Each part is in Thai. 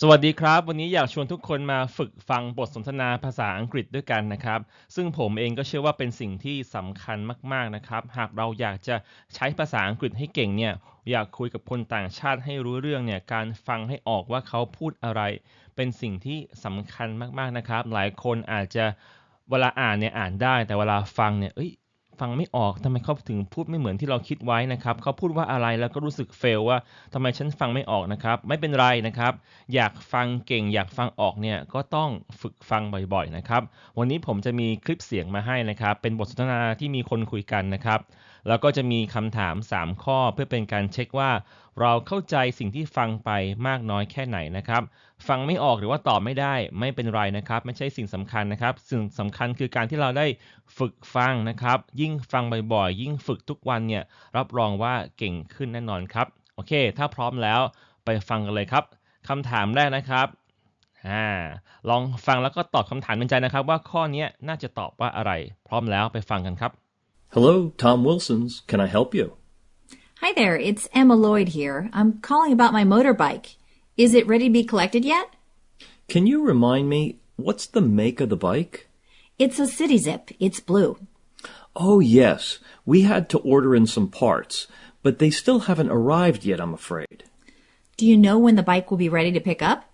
สวัสดีครับ วันนี้อยากชวนทุกคนมาฝึกฟังบทสนทนาภาษาอังกฤษด้วยกันนะครับ ซึ่งผมเองก็เชื่อว่าเป็นสิ่งที่สำคัญมากๆนะครับ หากเราอยากจะใช้ภาษาอังกฤษให้เก่งเนี่ยอยากคุยกับคนต่างชาติให้รู้เรื่องเนี่ยการฟังให้ออกว่าเขาพูดอะไร เป็นสิ่งที่สำคัญมากๆนะครับ หลายคนอาจจะเวลาอ่านเนี่ยอ่านได้ แต่เวลาฟังเนี่ยเอ้ย ฟังไม่ออกทำไมเขาถึงพูดไม่เหมือนที่เราคิดไว้นะครับเขาพูดว่าอะไรแล้วก็รู้สึกเฟลว่าทำไมฉันฟังไม่ออกนะครับ ไม่เป็นไรนะครับ อยากฟังเก่ง อยากฟังออกเนี่ยก็ต้องฝึกฟังบ่อยๆนะครับ วันนี้ผมจะมีคลิปเสียงมาให้นะครับ เป็นบทสนทนาที่มีคนคุยกันนะครับ แล้วก็จะมีคำถาม 3 ข้อเพื่อเป็นการเช็คว่า เราเข้าใจสิ่งที่ฟังไปมากน้อยแค่ไหนนะครับ ฟังไม่ออกหรือว่าตอบไม่ได้ไม่เป็นไรนะครับ ไม่ใช่สิ่งสำคัญนะครับ สิ่งสำคัญคือการที่เราได้ฝึกฟังนะครับ ยิ่งฟังบ่อยๆ ยิ่งฝึกทุกวันเนี่ยรับรองว่าเก่งขึ้นแน่นอนครับ โอเค ถ้าพร้อมแล้วไปฟังกันเลยครับคำถามแรกนะครับอลองฟังแล้วก็ตอบคำถามในใจนะครับ ว่าข้อนี้น่าจะตอบว่าอะไร พร้อมแล้วไปฟังกันครับ Hello, Tom Wilson's. Can I help you? Hi there, it's Emma Lloyd here. I'm calling about my motorbike. Is it ready to be collected yet? Can you remind me what's the make of the bike? It's a City Zip. It's blue. Oh, yes. We had to order in some parts, but they still haven't arrived yet, I'm afraid. Do you know when the bike will be ready to pick up?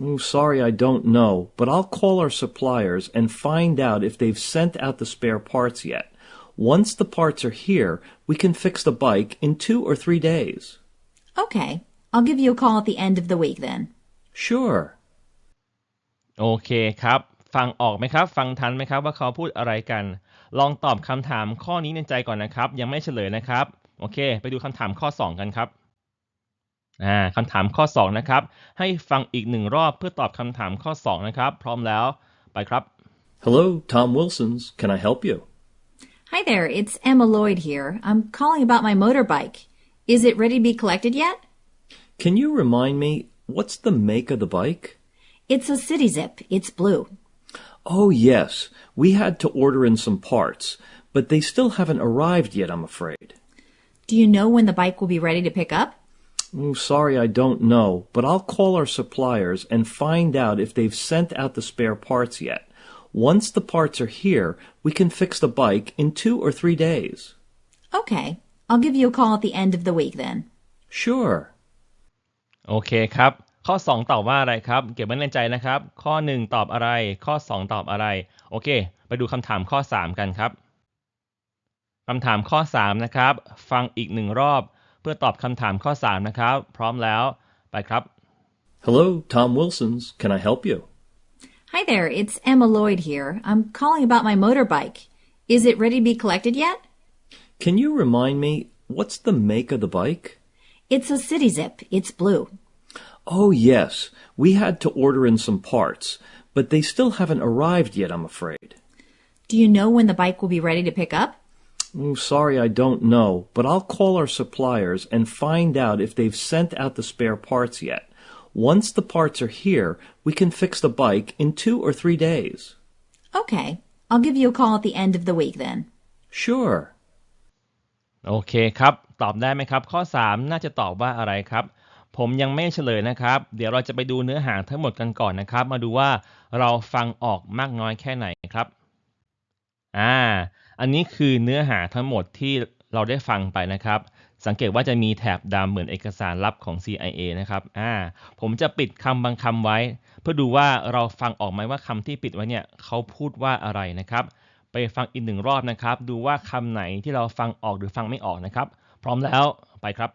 Oh, sorry, I don't know, but I'll call our suppliers and find out if they've sent out the spare parts yet. Once the parts are here, we can fix the bike in two or three days. Okay. I'll give you a call at the end of the week then. Sure. โอเคครับ ฟังออกไหมครับ ฟังทันไหมครับว่าเขาพูดอะไรกัน ลองตอบคำถามข้อนี้ในใจก่อนนะครับ ยังไม่เฉลยนะครับ โอเค ไปดูคำถามข้อ 2 กันครับอ่าคำถามข้อ 2 นะครับ ให้ฟังอีกหนึ่งรอบเพื่อตอบคำถามข้อ 2 นะครับ พร้อมแล้วไปครับ Hello, Tom Wilson's. Can I help you? Hi there, it's Emma Lloyd here. I'm calling about my motorbike. Is it ready to be collected yet? Can you remind me what's the make of the bike? It's a City Zip. It's blue. Oh, yes. We had to order in some parts, but they still haven't arrived yet, I'm afraid. Do you know when the bike will be ready to pick up? Oh, sorry, I don't know, but I'll call our suppliers and find out if they've sent out the spare parts yet. Once the parts are here, we can fix the bike in two or three days. Okay. I'll give you a call at the end of the week then. Sure. โอเคครับ ข้อ 2 ตอบว่าอะไรครับ เก็บไว้ในใจนะครับ ข้อ 1 ตอบอะไร ข้อ 2 ตอบอะไร โอเค ไปดูคำถามข้อ 3 กันครับคำถามข้อ 3 นะครับ ฟังอีกหนึ่งรอบ เพื่อตอบคำถามข้อ 3 นะครับ พร้อมแล้วไปครับ Hello, Tom Wilson's. Can I help you? Hi there, it's Emma Lloyd here. I'm calling about my motorbike. Is it ready to be collected yet? Can you remind me what's the make of the bike? It's a City Zip. It's blue. Oh, yes. We had to order in some parts, but they still haven't arrived yet, I'm afraid. Do you know when the bike will be ready to pick up? Oh, sorry, I don't know, but I'll call our suppliers and find out if they've sent out the spare parts yet. Once the parts are here, we can fix the bike in two or three days. Okay. I'll give you a call at the end of the week then. Sure. โอเคครับ ตอบได้ไหมครับ ข้อ 3 น่าจะตอบว่าอะไรครับ ผมยังไม่เฉลยนะครับ เดี๋ยวเราจะไปดูเนื้อหาทั้งหมดกันก่อนนะครับ มาดูว่าเราฟังออกมากน้อยแค่ไหนครับ อ่า อันนี้คือเนื้อหาทั้งหมดที่ เราได้ฟังไปนะครับ สังเกตว่าจะมีแถบดำเหมือนเอกสารลับของ CIA นะครับอ่าผมจะปิดคำบางคำไว้ เพื่อดูว่าเราฟังออกไหมว่าคำที่ปิดไว้เนี่ยเขาพูดว่าอะไรนะครับ ไปฟังอีกหนึ่งรอบนะครับ ดูว่าคำไหนที่เราฟังออกหรือฟังไม่ออกนะครับ พร้อมแล้วไปครับ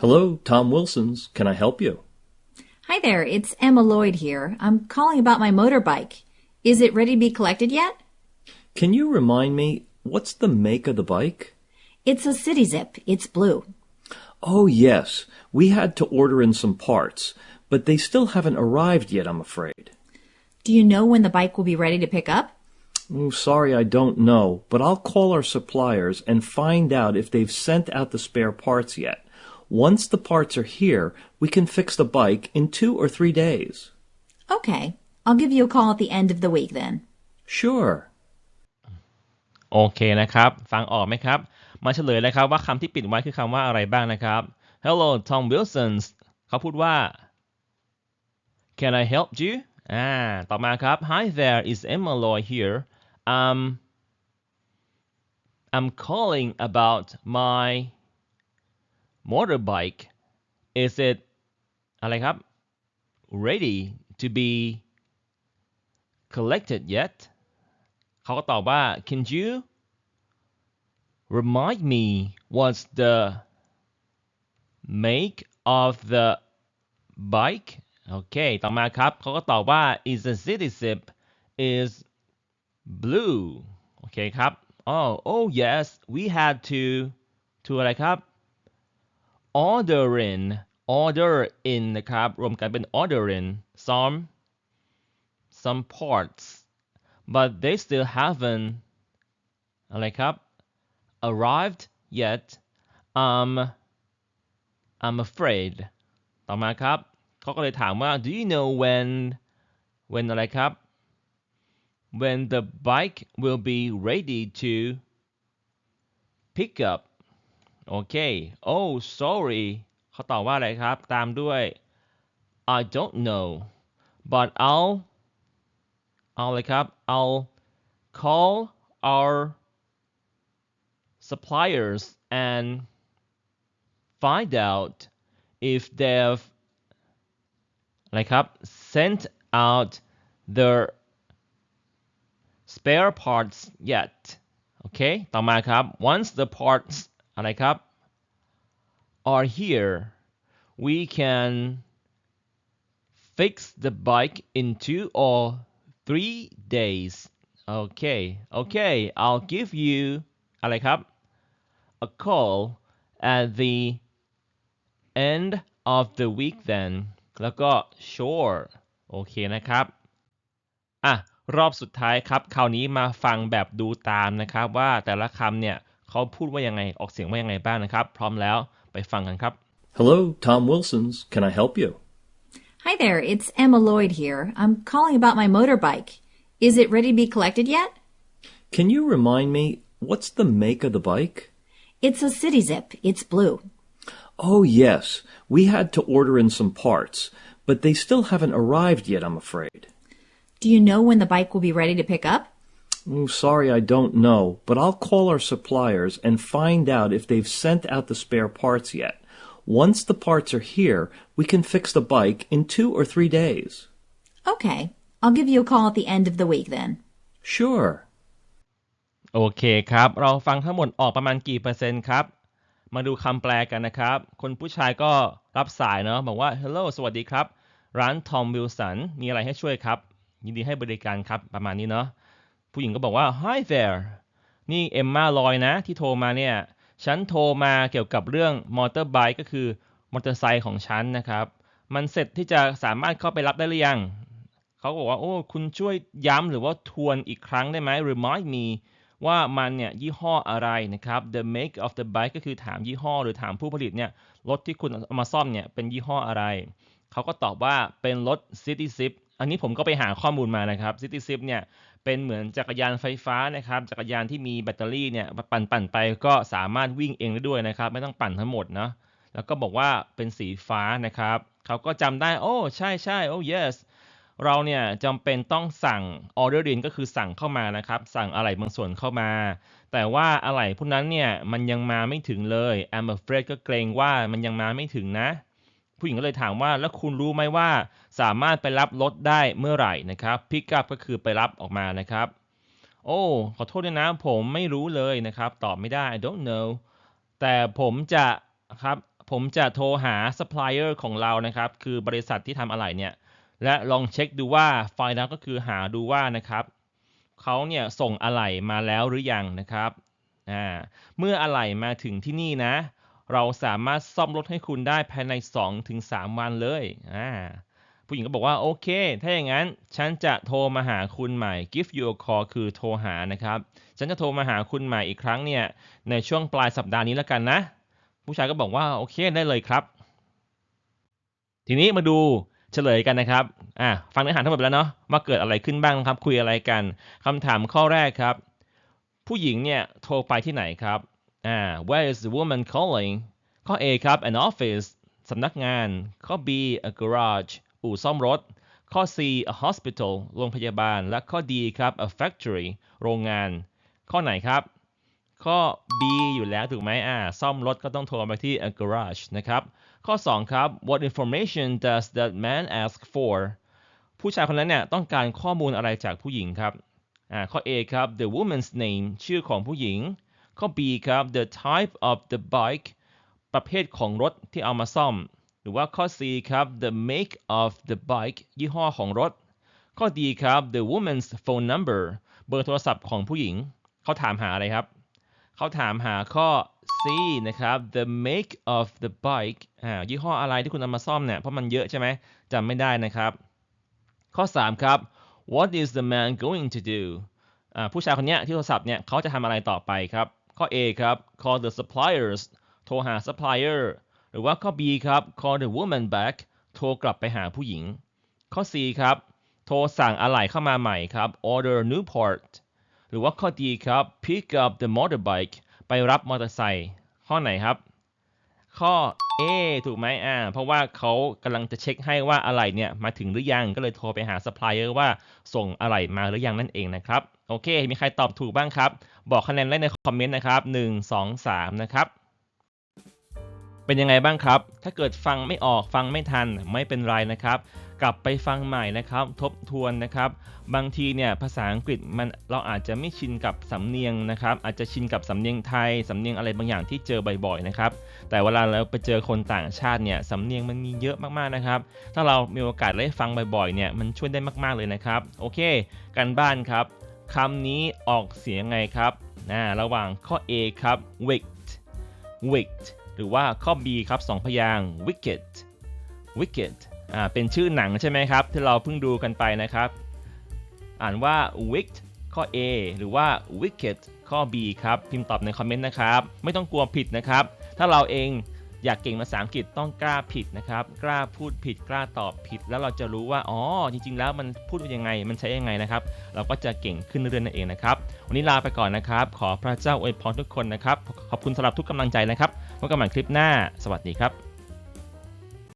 Hello, Tom Wilson's. Can I help you? Hi there, it's Emma Lloyd here. I'm calling about my motorbike. Is it ready to be collected yet? Can you remind me what's the make of the bike? It's a City Zip. It's blue. Oh, yes. We had to order in some parts, but they still haven't arrived yet, I'm afraid. Do you know when the bike will be ready to pick up? Oh, sorry, I don't know, but I'll call our suppliers and find out if they've sent out the spare parts yet. Once the parts are here, we can fix the bike in two or three days. Okay. I'll give you a call at the end of the week then. Sure. โอเคนะครับ ฟังออกไหมครับ มาเฉลยเลยครับว่าคำที่ปิดไว้คือคำว่าอะไรบ้างนะครับ Hello Tom Wilson เขาพูดว่า Can I help you อ่า ต่อมาครับ Hi there is Emma Loy here um I'm calling about my motorbike is it อะไรครับ ready to be collected yet เขาก็ตอบว่า can you remind me what's the make of the bike โอเค ต่อมาครับ เขาก็ตอบว่า is the city zip is blue โอเคครับ oh oh yes we had to to อะไรครับ order in order in นะครับ รวมกันเป็น order in some some parts but they still haven't อะไรครับ arrived yet um I'm afraid ต่อมาครับ เขาก็เลยถามว่า do you know when when อะไรครับ when the bike will be ready to pick up โอเค oh sorry เขาตอบว่าอะไรครับ ตามด้วย I don't know but I'll เอาเลยครับ I'll call our suppliers and find out if they've อะไรครับ sent out their spare parts yet โอเค ต่อมาครับ once the parts อะไรครับ are here we can fix the bike in two or three days okay okay I'll give you อะไรครับ a call at the end of the week then แล้วก็ sure โอเคนะครับ อ่ะ รอบสุดท้ายครับ คราวนี้มาฟังแบบดูตามนะครับ ว่าแต่ละคำเนี่ยเขาพูดว่ายังไง ออกเสียงว่ายังไงบ้างนะครับ พร้อมแล้วไปฟังกันครับ Hello, Tom Wilson's. Can I help you? Hi there, it's Emma Lloyd here. I'm calling about my motorbike. Is it ready to be collected yet? Can you remind me what's the make of the bike? It's a City Zip. It's blue. Oh, yes. We had to order in some parts, but they still haven't arrived yet, I'm afraid. Do you know when the bike will be ready to pick up? Oh, sorry, I don't know, but I'll call our suppliers and find out if they've sent out the spare parts yet. Once the parts are here, we can fix the bike in two or three days. Okay. I'll give you a call at the end of the week then. Sure. โอเคครับ เราฟังทั้งหมดออกประมาณกี่เปอร์เซ็นต์ครับ มาดูคำแปลกันนะครับ คนผู้ชายก็รับสายเนาะบอกว่า hello สวัสดีครับ ร้านทอมวิลสันมีอะไรให้ช่วยครับ ยินดีให้บริการครับประมาณนี้เนาะผู้หญิงก็บอกว่า hi there นี่เอมมาลอยนะที่โทรมาเนี่ย ฉันโทรมาเกี่ยวกับเรื่องมอเตอร์ไบค์ก็คือมอเตอร์ไซค์ของฉันนะครับ มันเสร็จที่จะสามารถเข้าไปรับได้หรือยัง เขาก็บอกว่า โอ้ คุณช่วยย้ำหรือว่าทวนอีกครั้งได้ไหม remind me ว่ามันเนี่ยยี่ห้ออะไรนะครับ the make of the bike ก็คือถามยี่ห้อหรือถามผู้ผลิตเนี่ยรถที่คุณเอามาซ่อมเนี่ยเป็นยี่ห้ออะไร เขาก็ตอบว่าเป็นรถ City Zip อันนี้ผมก็ไปหาข้อมูลมานะครับ City Zip เนี่ยเป็นเหมือนจักรยานไฟฟ้านะครับ จักรยานที่มีแบตเตอรี่เนี่ยปั่นปั่นไปก็สามารถวิ่งเองได้ด้วยนะครับ ไม่ต้องปั่นทั้งหมดเนาะแล้วก็บอกว่าเป็นสีฟ้านะครับ เขาก็จำได้ โอ้ ใช่ใช่โอ้ yes เราเนี่ยจำเป็นต้องสั่ง order in ก็คือสั่งเข้ามานะครับ สั่งอะไหล่บางส่วนเข้ามา แต่ว่าอะไหล่พวกนั้นเนี่ยมันยังมาไม่ถึงเลย I'm afraid ก็เกรงว่ามันยังมาไม่ถึงนะ ผู้หญิงก็เลยถามว่าแล้วคุณรู้ไหมว่าสามารถไปรับรถได้เมื่อไหร่นะครับ pick up ก็คือไปรับออกมานะครับ โอ้ ขอโทษด้วยนะผมไม่รู้เลยนะครับ ตอบไม่ได้ I don't know แต่ผมจะครับผมจะโทรหา supplier ของเรานะครับ คือบริษัทที่ทำอะไหล่เนี่ย และลองเช็คดูว่าไฟล์นั้นก็คือหาดูว่านะครับเขาเนี่ยส่งอะไหล่มาแล้วหรือยังนะครับอ่าเมื่ออะไหล่มาถึงที่นี่นะ เราสามารถซ่อมรถให้คุณได้ภายใน 2-3 วันเลยอ่าผู้หญิงก็บอกว่าโอเค ถ้าอย่างนั้นฉันจะโทรมาหาคุณใหม่ give you a call คือโทรหานะครับ ฉันจะโทรมาหาคุณใหม่อีกครั้งเนี่ยในช่วงปลายสัปดาห์นี้แล้วกันนะ ผู้ชายก็บอกว่าโอเคได้เลยครับ ทีนี้มาดู เฉลยกันนะครับอะฟังเนื้อหาทั้งหมดไปแล้วเนาะว่าเกิดอะไรขึ้นบ้างครับ คุยอะไรกันคำถามข้อแรกครับ ผู้หญิงเนี่ยโทรไปที่ไหนครับอ่า where is the woman calling ข้อ A ครับ an office สำนักงาน ข้อ B a garage อู่ซ่อมรถ ข้อ C a hospital โรงพยาบาล และข้อ D ครับ a factory โรงงาน ข้อไหนครับ ข้อ B อยู่แล้วถูกไหมอ่าซ่อมรถก็ต้องโทรไปที่ a garage นะครับข้อ 2 ครับ what information does that man ask for ผู้ชายคนนั้นเนี่ยต้องการข้อมูลอะไรจากผู้หญิงครับอ่าข้อ A ครับ the woman's name ชื่อของผู้หญิง ข้อ B ครับ the type of the bike ประเภทของรถที่เอามาซ่อม หรือว่าข้อ C ครับ the make of the bike ยี่ห้อของรถ ข้อ D ครับ the woman's phone number เบอร์โทรศัพท์ของผู้หญิง เขาถามหาอะไรครับ เขาถามหาข้อ C นะครับ the make of the bike อ่ายี่ห้ออะไรที่คุณเอามาซ่อมเนี่ย เพราะมันเยอะใช่ไหมจำไม่ได้นะครับ ข้อ 3 ครับ what is the man going to do อ่าผู้ชายคนนี้ที่โทรศัพท์เนี่ยเขาจะทำอะไรต่อไปครับ ข้อ A ครับ call the suppliers โทรหา supplier หรือว่าข้อ B ครับ call the woman back โทรกลับไปหาผู้หญิง ข้อ C ครับ โทรสั่งอะไหล่เข้ามาใหม่ครับ order new part หรือว่าข้อ D ครับ pick up the motorbike ไปรับมอเตอร์ไซค์ข้อไหนครับ ข้อ A ถูกไหมอ่าเพราะว่าเขากำลังจะเช็คให้ว่าอะไหล่เนี่ยมาถึงหรือยังก็เลยโทรไปหาซัพพลายเออร์ว่าส่งอะไหล่มาหรือยังนั่นเองนะครับ โอเค มีใครตอบถูกบ้างครับ บอกคะแนนได้ในคอมเมนต์นะครับ 1 2 3 นะครับเป็นยังไงบ้างครับ ถ้าเกิดฟังไม่ออกฟังไม่ทันไม่เป็นไรนะครับ กลับไปฟังใหม่นะครับ ทบทวนนะครับ บางทีเนี่ยภาษาอังกฤษมันเราอาจจะไม่ชินกับสำเนียงนะครับ อาจจะชินกับสำเนียงไทยสำเนียงอะไรบางอย่างที่เจอบ่อยๆนะครับ แต่เวลาเราไปเจอคนต่างชาติเนี่ยสำเนียงมันมีเยอะมากๆนะครับ ถ้าเรามีโอกาสได้ฟังบ่อยๆเนี่ยมันช่วยได้มากๆเลยนะครับ โอเค กันบ้านครับคำนี้ออกเสียงไงครับนะระหว่างข้อ A ครับ wicked wicked หรือว่าข้อ B ครับสองพยาง wicked wicked อ่าเป็นชื่อหนังใช่ไหมครับ ที่เราเพิ่งดูกันไปนะครับ อ่านว่า wicked ข้อ A หรือว่า wicked ข้อ B ครับ พิมพ์ตอบในคอมเมนต์นะครับ ไม่ต้องกลัวผิดนะครับ ถ้าเราเองอยากเก่งภาษาอังกฤษต้องกล้าผิดนะครับ กล้าพูดผิด กล้าตอบผิด แล้วเราจะรู้ว่า อ๋อ จริง ๆ แล้วมันพูดยังไง มันใช้ยังไงนะครับ เราก็จะเก่งขึ้นเรื่อยๆนั่นเองนะครับ วันนี้ลาไปก่อนนะครับ ขอพระเจ้าอวยพรทุกคนนะครับ ขอบคุณสำหรับทุกกำลังใจนะครับพบกันใหม่คลิปหน้า สวัสดีครับ